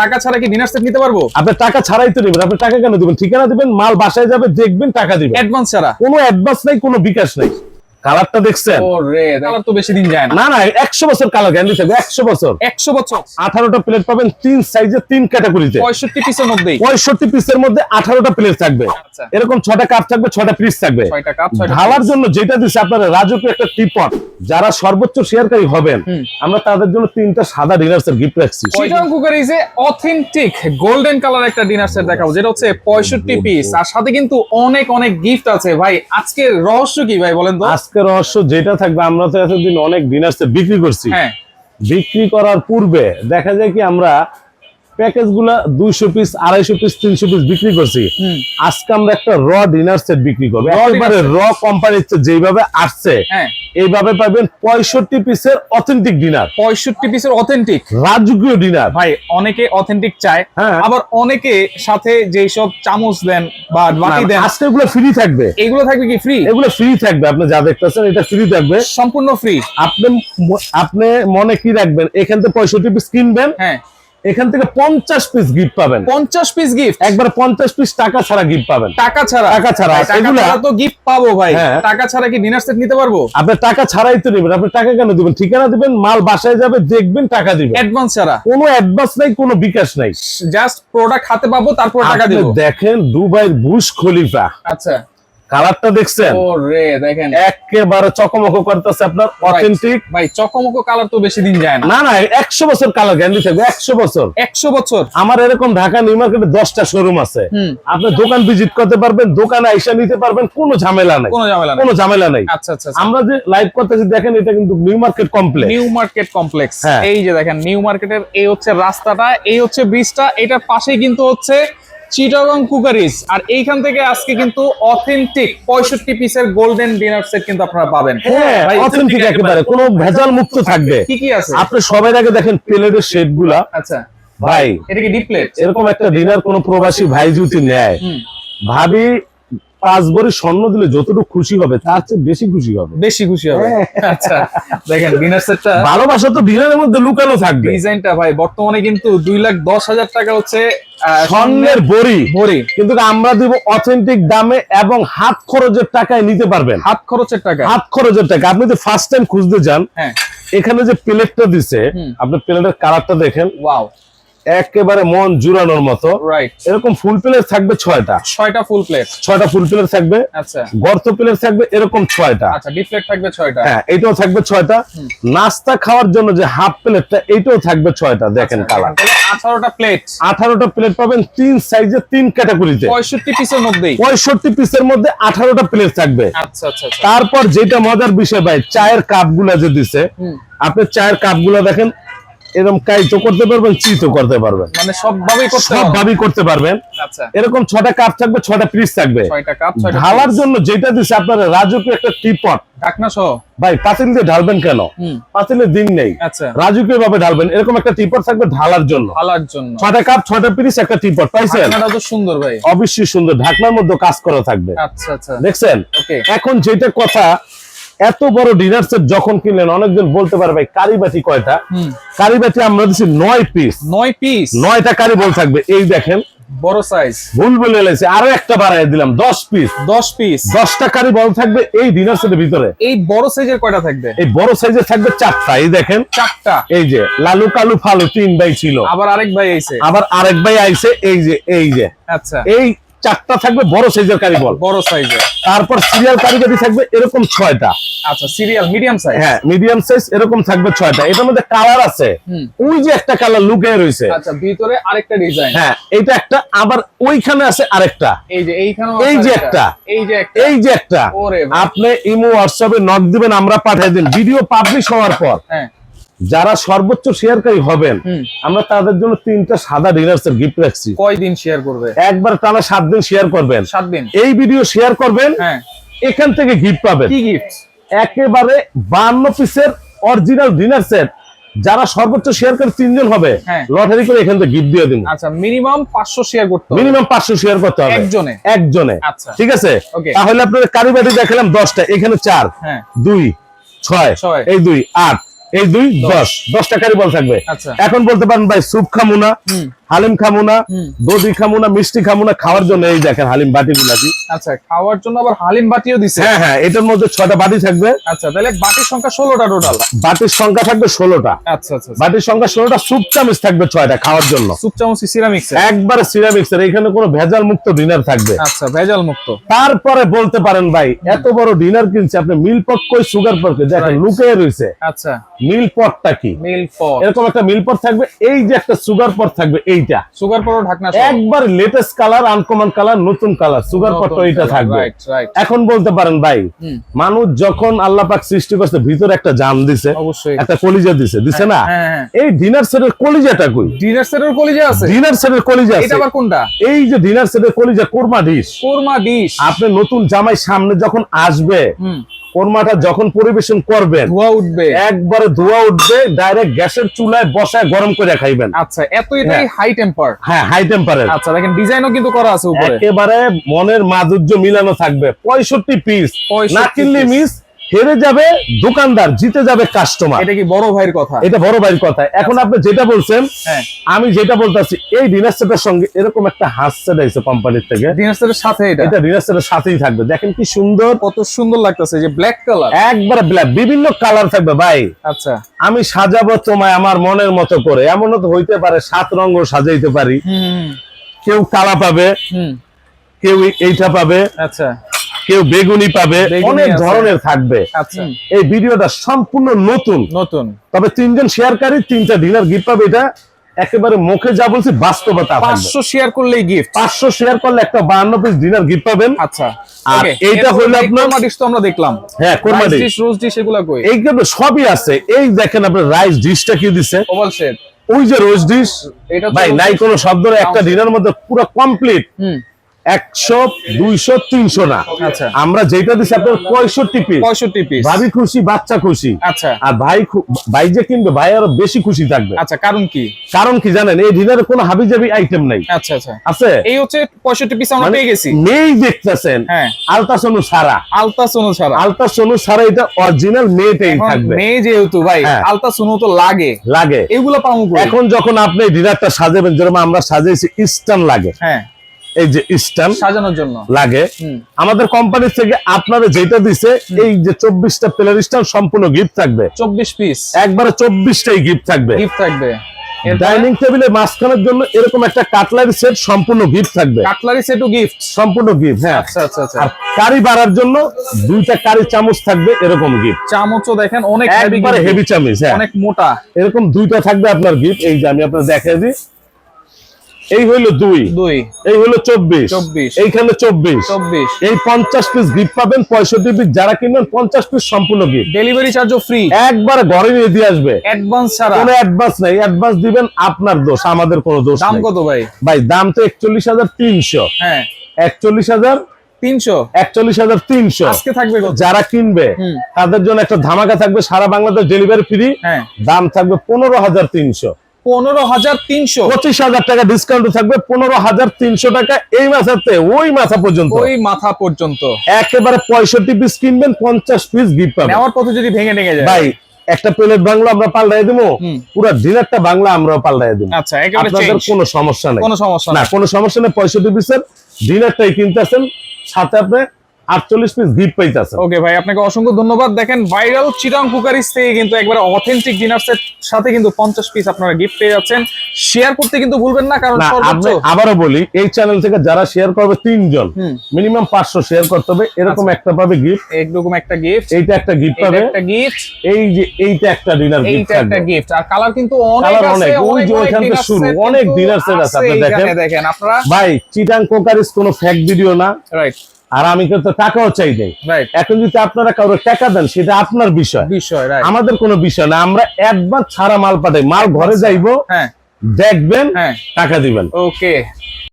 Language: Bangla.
টাকা ছাড়া কি ডিনার সেট নিতে পারব? আপনি টাকা ছাড়াই তো নেবেন। আপনি টাকা কেন দিবেন? ঠিকানা দিবেন মাল বাসায় যাবে দেখবেন টাকা দিবেন। অ্যাডভান্স ছাড়া। কোনো অ্যাডভান্স নাই কোনো বিকাশ নাই। কালারটা দেখছেন? ও রে কালার তো বেশি দিন যায় না। না না একশো বছর কালার গ্যারান্টি থাকবে একশো বছর। একশো বছর। আঠারোটা প্লেট পাবেন তিন সাইজে তিন ক্যাটাগরিতে পঁয়ষট্টি পিসের মধ্যেই। পঁয়ষট্টি পিসের মধ্যে আঠারোটা প্লেট থাকবে। আচ্ছা। এরকম ছটা কাপ থাকবে ছটা পিস থাকবে। ছয়টা কাপ ছয়টা ঢালার জন্য যেটা দিচ্ছে আপনার রাজকীয় একটা টিপট যারা সর্বোচ্চ শেয়ারকারী হবেন আমরা তাদের জন্য তিনটা সাদা ডিনার সেট গিফট রাখছি। চিটাং কুকারিজে অথেন্টিক গোল্ডেন কালার একটা ডিনার সেট দেখাবো যেটা হচ্ছে পঁয়ষট্টি পিস আর সাথে কিন্তু অনেক অনেক গিফট আছে। ভাই আজকের রহস্য কি ভাই বলেন তো? আজকে রহস্য যেটা থাকবে আমরা তো এতদিন অনেক দিন আসতে বিক্রি করছি। হ্যাঁ। বিক্রি করার পূর্বে দেখা যায় কি আমরা প্যাকেজগুলা দুইশো পিস আড়াইশো পিস তিনশো পিস বিক্রি করছি। আজকে আমরা একটা র ডিনার সেট বিক্রি করব। একেবারে র কোম্পানির যেভাবে আসছে হ্যাঁ। এইভাবে পাবেন পঁয়ষট্টি পিসের অথেন্টিক ডিনার পঁয়ষট্টি পিসের অথেন্টিক রাজকীয় ডিনার ভাই অনেকে অথেন্টিক চায় হ্যাঁ। আবার অনেকে সাথে যেই সব চামচ দেন বা বাটি দেন আজকে এগুলো ফ্রি থাকবে। এগুলো থাকবে কি ফ্রি এগুলো ফ্রি থাকবে আপনি যা দেখতেছেন এটা ফ্রি থাকবে। সম্পূর্ণ ফ্রি আপনি আপনি মনে কি রাখবেন এখান থেকে পঁয়ষট্টি পিস কিনবেন হ্যাঁ। এখান থেকে পঞ্চাশ পিস গিফট পাবেন। পঞ্চাশ পিস গিফট একবার পঞ্চাশ পিস টাকা ছাড়া গিফট পাবেন। টাকা ছাড়া? টাকা ছাড়া। এগুলা- তো গিফট পাবো ভাই। হ্যাঁ। টাকা ছাড়া কি ডিনার সেট নিতে পারব? আপনি টাকা ছাড়াই তো নেবেন। আপনি টাকা কেন দিবেন? ঠিকানা দিবেন মাল বাসায় যাবে দেখবেন টাকা দিবেন। অ্যাডভান্স ছাড়া? কোনো অ্যাডভান্স নাই কোনো বিকাশ নাই। জাস্ট প্রোডাক্ট হাতে পাবো তারপর টাকা দিব। দেখেন দুবাইয়ের বুশ খলিফা। আচ্ছা। কালারটা দেখছেন? ও রে দেখেন। একেবারে চকমক করতেছে আপনার অথেন্টিক ভাই চকমকো কালার তো বেশি দিন যায় না। না না একশো বছর কালার গ্যারান্টি থাকবে একশো বছর। একশো বছর। আমার এরকম ঢাকা নিউ মার্কেটে দশটা শোরুম আছে। আপনি দোকান ভিজিট করতে পারবেন দোকানে আইসা নিতে পারবেন কোনো ঝামেলা নাই। কোনো ঝামেলা নেই। কোনো ঝামেলা নাই। আচ্ছা আচ্ছা আমরা যে লাইভ করতেছি দেখেন এটা কিন্তু new market complex new market complex হ্যাঁ। এই যে দেখেন নিউ মার্কেটের এই হচ্ছে রাস্তাটা এই হচ্ছে ব্রিজটা এটার পাশেই কিন্তু হচ্ছে চিটাগং কুকারিজ। আর এইখান থেকে আজকে কিন্তু অথেন্টিক পঁয়ষট্টি পিসের গোল্ডেন ডিনার সেট কিন্তু আপনারা পাবেন। হ্যাঁ অথেন্টিক একেবারে কোনো ভেজাল মুক্ত থাকবে। কি কি আছে? আপনি সবাই আগে দেখেন প্লেটের শেডগুলা আচ্ছা। ভাই এটা কি ডিপ্লেট এরকম একটা ডিনার কোন প্রবাসী ভাই যদি নেয় ভাবি পাঁচ ভরি স্বর্ণ দিলে যতটুকু খুশি হবে তার চেয়ে বেশি খুশি হবে। বেশি খুশি হবে। আচ্ছা দেখেন ডিনার সেটটা ভালোবাসা তো ডিনারের মধ্যে লুকানো থাকবে। ডিজাইনটা ভাই বর্তমানে কিন্তু দুই লাখ দশ হাজার টাকা হচ্ছে স্বর্ণের বড়ি। ভরি কিন্তু আমরা দিব অথেন্টিক দামে এবং হাত খরচের টাকায় নিতে পারবেন। হাত খরচের টাকা। হাত খরচের টাকা। আপনি যদি ফার্স্ট টাইম খুঁজতে যান হ্যাঁ। এখানে যে প্লেটটা দিছে। আপনি প্লেটের কালারটা দেখেন। ওয়াও একেবারে মন জুড়ানোর মতো। এরকম ফুল প্লেট থাকবে ছয়টা। ছয়টা ফুল প্লেট ছয়টা ফুল প্লেট থাকবে। আচ্ছা। গর্ত প্লেট থাকবে এরকম ছয়টা। আচ্ছা ডিপ থাকবে ছয়টা। হ্যাঁ এটাও থাকবে ছয়টা। নাস্তা খাওয়ার জন্য যে হাফ প্লেটটা এটাও থাকবে ছয়টা দেখেন কালার আঠারোটা প্লেট আঠারোটা প্লেট পাবেন তিন সাইজে তিন ক্যাটাগরিতে পঁয়ষট্টি পিসের মধ্যেই। পঁয়ষট্টি পিসের মধ্যে আঠারোটা প্লেট থাকবে। আচ্ছা আচ্ছা আচ্ছা। তারপর যেটা মজার বিষয় ভাই চায়ের কাপগুলা যে দিছে আপনি চায়ের কাপগুলা দেখেন এরকম কাইতো করতে পারবেন চিতো করতে পারবেন। মানে সব ভাবেই করতে সব হবে। ভাবি করতে পারবেন। আচ্ছা। এরকম ছটা কাপ থাকবে ছটা পিস থাকবে। ছয়টা কাপ ঢালার জন্য যেটা দিছে আপনার রাজুকে একটা টিপট ঢাকনা সহ ভাই পাতিল দিয়ে ঢালবেন কেন? হুম। পাতিলের দিন নেই। আচ্ছা। রাজুকীয় ভাবে ঢালবেন। এরকম একটা টিপট থাকবে ঢালার জন্য। ফালার জন্য। ছটা কাপ ছটা পিস একটা টিপট পাইছেন? তো সুন্দর ভাই। অবশ্যই সুন্দর। ঢাকনার মধ্যে কাজ করা থাকবে। আচ্ছা আচ্ছা। দেখছেন? ওকে এখন যেটা কথা এত বড় ডিনার সেট যখন কিনলেন অনেকজন বলতে পারে ভাই কারিবাটি কয়টা? কারিবাটি আমরা দিচ্ছি নয় পিস নয় পিস নয়টা কারি বল থাকবে। এই দেখেন বড় সাইজ ভুল বলে এলাইছে আরও একটা বাড়াই দিলাম দশ পিস দশ পিস দশটা কারি বল থাকবে এই ডিনার সেটের ভিতরে। এই বড় সাইজের কয়টা থাকবে? এই বড় সাইজের থাকবে চারটা এই দেখেন। চারটা। এই যে লালু কালু ফালু তিন ভাই ছিল। আবার আরেক ভাই আইছে। আবার আরেক ভাই আইছে এই যে এই যে। আচ্ছা। এই চারটা থাকবে বড় সাইজের কারি বল। বড় সাইজের তারপর সিরিয়াল কারিগরি থাকবে এরকম ছয়টা। আচ্ছা সিরিয়াল মিডিয়াম সাইজ হ্যাঁ মিডিয়াম সাইজ এরকম থাকবে ছয়টা। এটার মধ্যে কালার আছে। ওই যে একটা কালার লুকিয়ে রয়েছে। আচ্ছা ভিতরে আরেকটা ডিজাইন হ্যাঁ এটা একটা আবার ওইখানে আছে আরেকটা। এই যে এইখানে এই যে একটা। এই যে একটা। এই যে একটা। আপনি ইমো হোয়াটসঅ্যাপে নক দিবেন আমরা পাঠিয়ে দিন। ভিডিও পাবলিশ হওয়ার পর। হ্যাঁ। যারা সর্বোচ্চ শেয়ারকারী হবেন আমরা তাদের জন্য তিনটা সাদা ডিনার সেট গিফট রাখছি। কয়দিন শেয়ার করবে? একবার টানা সাত দিন শেয়ার করবেন। সাত দিন। এই ভিডিও শেয়ার করবেন হ্যাঁ। এখান থেকে গিফট পাবেন। কি গিফট একেবারে বান্ন পিসের অরিজিনাল ডিনার সেট যারা সর্বোচ্চ শেয়ার করে তিনজন হবে হ্যাঁ। লটারি করে এখান থেকে গিফট দিয়ে দিন আচ্ছা মিনিমাম পাঁচশো শেয়ার করতে হবে। মিনিমাম পাঁচশো শেয়ার করতে হবে। একজনে? একজনে। আচ্ছা। ঠিক আছে? তাহলে আপনার কারিবাটি দেখালাম দশটা। এখানে চার হ্যাঁ। দুই ছয়। ছয়। এই দুই আট। এই দুই দশ দশটা কারি বল থাকবে আচ্ছা। এখন বলতে পারেন ভাই সুপ খামু না। হালিম খামু না দধি খামু না মিষ্টি খামু না খাওয়ার জন্য এই দেখেন হালিম বাটি গুলাটি আচ্ছা খাওয়ার জন্য আবার হালিম বাটিও দিছে। হ্যাঁ হ্যাঁ এটার মধ্যে ছয়টা বাটি থাকবে। আচ্ছা তাহলে বাটির সংখ্যা ষোলোটা টোটাল বাটির সংখ্যা থাকবে ষোলোটা। আচ্ছা আচ্ছা আচ্ছা। বাটির সংখ্যা ষোলোটা সুপ চামচ থাকবে ছয়টা খাওয়ার জন্য। সুপ চামচ সিরামিক্স একবারে সিরামিক্সের এখানে কোনো ভেজাল মুক্ত ডিনার থাকবে। আচ্ছা ভেজাল মুক্ত তারপরে বলতে পারেন ভাই এত বড় ডিনার কিনছে আপনি মিল পট কই সুগার পটকে দেখেন. লুকিয়ে রয়েছে আচ্ছা। মিল পটটা কি? মিল পট এরকম একটা মিল পট থাকবে এই যে একটা সুগার পট থাকবে এইটা। সুগার পরও ঢাকনা একবার লেটেস্ট কালার আনকমন কালার নতুন কালার সুগার পট এইটা থাকবে. এখন বলতে পারেন ভাই মানুষ যখন আল্লাহ পাক সৃষ্টি করছে ভিতরে একটা জান দিছে একটা কলিজা দিছে দিছে না? হ্যাঁ হ্যাঁ এই ডিনার সেটের কলিজাটা কই? ডিনার সেটের কলিজা আছে। ডিনার সেটের কলিজা এটা আবার কোনটা? এই যে ডিনার সেটের কলিজা কোরমা ডিশ কোরমা ডিশ আপনি নতুন জামাই সামনে যখন আসবে কোরমাটা যখন পরিবেশন করবেন ধোয়া উঠবে। একবারে ধোয়া উঠবে ডাইরেক্ট গ্যাসের চুলায় বসায় গরম করে খাইবেন। আচ্ছা এত এটাই হাই টেম্পার হ্যাঁ হাই টেম্পারে আচ্ছা দেখেন ডিজাইনও কিন্তু করা আছে উপরে। একেবারে মনের মাধুর্য মিলানো থাকবে। পঁয়ষট্টি পিস 65 না কিনলে মিস হেরে যাবে দোকানদার জিতে যাবে কাস্টমার এটা কি বড় ভাইয়ের কথা? এটা বড় ভাইয়ের কথা। এখন আপনি যেটা বলছেন হ্যাঁ। আমি যেটা বলতেছি এই ডিনার সেটের সঙ্গে এরকম একটা হাত সেট আইছে কোম্পানির থেকে। ডিনার সেটের সাথে এটা? এটা ডিনার সেটের সাথেই থাকবে। দেখেন কি সুন্দর। কত সুন্দর লাগতেছে যে ব্ল্যাক কালার একবারে ব্ল্যাক বিভিন্ন কালার থাকবে ভাই। আচ্ছা। আমি সাজাবো তোমায় আমার মনের মতো করে। এমনও তো হইতে পারে সাত রঙ সাজাইতে পারি। হুম। কেউ কালা পাবে হুম। কেউ এইটা পাবে। আচ্ছা। কেউ বেগুনি পাবে অনেক ধরনের থাকবে। আচ্ছা। এই ভিডিওটা সম্পূর্ণ নতুন। নতুন। তবে তিনজন শেয়ারকারী তিনটা ডিনার গিফট পাবে। এটা একেবারে মুখে যা বলছি বাস্তবতা পাঁচশো শেয়ার করলেই গিফট পাঁচশো শেয়ার করলে একটা বাহান্ন পিস ডিনার গিফট পাবেন। আচ্ছা। আর এইটা হলো আপনার- কোরমা তো আমরা দেখলাম। হ্যাঁ কোরমা ডিশ রোজ ডিশ এগুলা কই? এইগুলো সবই আছে। এই দেখেন আপনার রাইস ডিশটা কি দিছে? ওভাল শেপ ওই যে রোজ ডিশ এটা ভাই নাই। কোনো শব্দ একটা ডিনার মধ্যে পুরো কমপ্লিট হুম। একশো দুইশো তিনশো না। আচ্ছা। আমরা যেটা দিচ্ছি আপনার পঁয়ষট্টি পিস পঁয়ষট্টি পিস ভাবি খুশি বাচ্চা খুশি। আচ্ছা। আর ভাই ভাই যে কিনবে ভাই আরও বেশি খুশি থাকবে। আচ্ছা কারণ কি? কারণ কি জানেন এই ডিনারে কোনো হাবি জাবি আইটেম নাই। আচ্ছা আচ্ছা। আছে? এই হচ্ছে পঁয়ষট্টি পিস আমরা মানে পেয়ে গেছি। নেই দেখতেছেন হ্যাঁ। আলতাসনু সারা। আলতা সোনো ছাড়া আলতাসনু সারা এটা অরিজিনাল মেয়েটাই থাকবে। মেয়ে যেহেতু ভাই হ্যাঁ। আলতা সোনো তো লাগে। লাগে। এগুলো পাবো এখন যখন আপনি ডিনারটা সাজাবেন যেরকম আমরা সাজাইছি ইস্টার্ন লাগে। হ্যাঁ। এই যে ইস্টার্ন সাজানোর জন্য। লাগে। আমাদের কোম্পানি থেকে আপনারা যেটা দিছে এই যে চব্বিশটা প্লেয়ার স্টার সম্পূর্ণ গিফট থাকবে। চব্বিশ পিস একবারে চব্বিশটাই গিফট থাকবে। গিফট থাকবে। ডাইনিং টেবিলের মাঝখানের জন্য এরকম একটা কাটলারি সেট সম্পূর্ণ গিফট থাকবে। কাটলারি সেটও গিফট সম্পূর্ণ গিফট হ্যাঁ। আচ্ছা আচ্ছা আচ্ছা। আর কারি বাড়ার জন্য দুইটা কারি চামচ থাকবে এরকম গিফট চামচও দেখেন অনেক হেভি চামচ হ্যাঁ। অনেক মোটা। এরকম দুইটা থাকবে আপনার গিফট এই যে আমি আপনার দেখাই দিই। এই হইল দুই। দুই। এই হলো চব্বিশ। 24 এইখানে চব্বিশ। চব্বিশ। এই পঞ্চাশ পিস গিফট পাবেন পঁয়ষট্টি পিস যারা কিনবেন পঞ্চাশ পিস সম্পূর্ণ গিফট ডেলিভারি চার্জও ফ্রি একবার ঘরে নিয়ে দিয়ে আসবে। অ্যাডভান্স ছাড়া। কোনো অ্যাডভান্স নাই। অ্যাডভান্স দিবেন আপনার দোষ আমাদের কোনো দোষ দাম কত ভাই? ভাই দাম তো একচল্লিশ হাজার তিনশো। হ্যাঁ। একচল্লিশ হাজার তিনশো? একচল্লিশ হাজার তিনশো। আজকে থাকবে যারা কিনবে তাদের জন্য একটা ধামাকা থাকবে সারা বাংলাদেশ ডেলিভারি ফ্রি হ্যাঁ। দাম থাকবে পনেরো হাজার তিনশো। পনেরো হাজার তিনশো। পঁচিশ হাজার টাকা ডিসকাউন্ট থাকবে পনেরো হাজার তিনশো টাকা এই মাসাতে ওই মাসা পর্যন্ত। ওই মাথা পর্যন্ত। একেবারে পঁয়ষট্টি পিস কিনবেন পঞ্চাশ পিস গিফট পাবেন। নেওয়ার পথে যদি ভেঙে ভেঙে যায়। ভাই একটা প্লেট বাংলা আমরা পাল্টাই দেবো। পুরো ডিনারটা বাংলা আমরাও পাল্টাই দেবো। আচ্ছা আপনাদের কোনো সমস্যা নেই। কোনো সমস্যা না কোনো সমস্যা নেই পঁয়ষট্টি পিসের ডিনারটাই কিনতেছেন সাথে আপনি আটচল্লিশ পিস গিফট পাইতেছেন ওকে ভাই আপনাকে অসংখ্য ধন্যবাদ। দেখেন ভাইরাল চিরাং কুকারিস থেকে কিন্তু একবারে অথেন্টিক ডিনার সেট সাথে কিন্তু পঞ্চাশ পিস আপনারা গিফট পেয়ে যাচ্ছেন। শেয়ার করতে কিন্তু ভুলবেন না কারণ সর্বোচ্চ আবারও বলি এই চ্যানেল থেকে যারা শেয়ার করবে তিনজন মিনিমাম পাঁচশো শেয়ার করতে হবে। এরকম একটা পাবে গিফট এরকম একটা গিফট এইটা একটা গিফট পাবে। একটা গিফট এই যে এইটা একটা ডিনার গিফট এইটা একটা গিফট আর কালার কিন্তু অনেক আছে ওই যে ওইখান থেকে শুরু, অনেক dinner set আছে, আপনি দেখেন। দেখেন আপনারা। ভাই চিটাং কোকারিস কোনো ফ্যাক ভিডিও না। রাইট আর আমি কিন্তু টাকাও চাই নাই। রাইট এখন যদি আপনারা কারও টাকা দেন সেটা আপনার বিষয়। বিষয় আমাদের কোনো বিষয় না। আমরা একবার ছাড়া মাল পাঠাই। মাল ঘরে যাইবো হ্যাঁ। দেখবেন হ্যাঁ। টাকা দিবেন। ওকে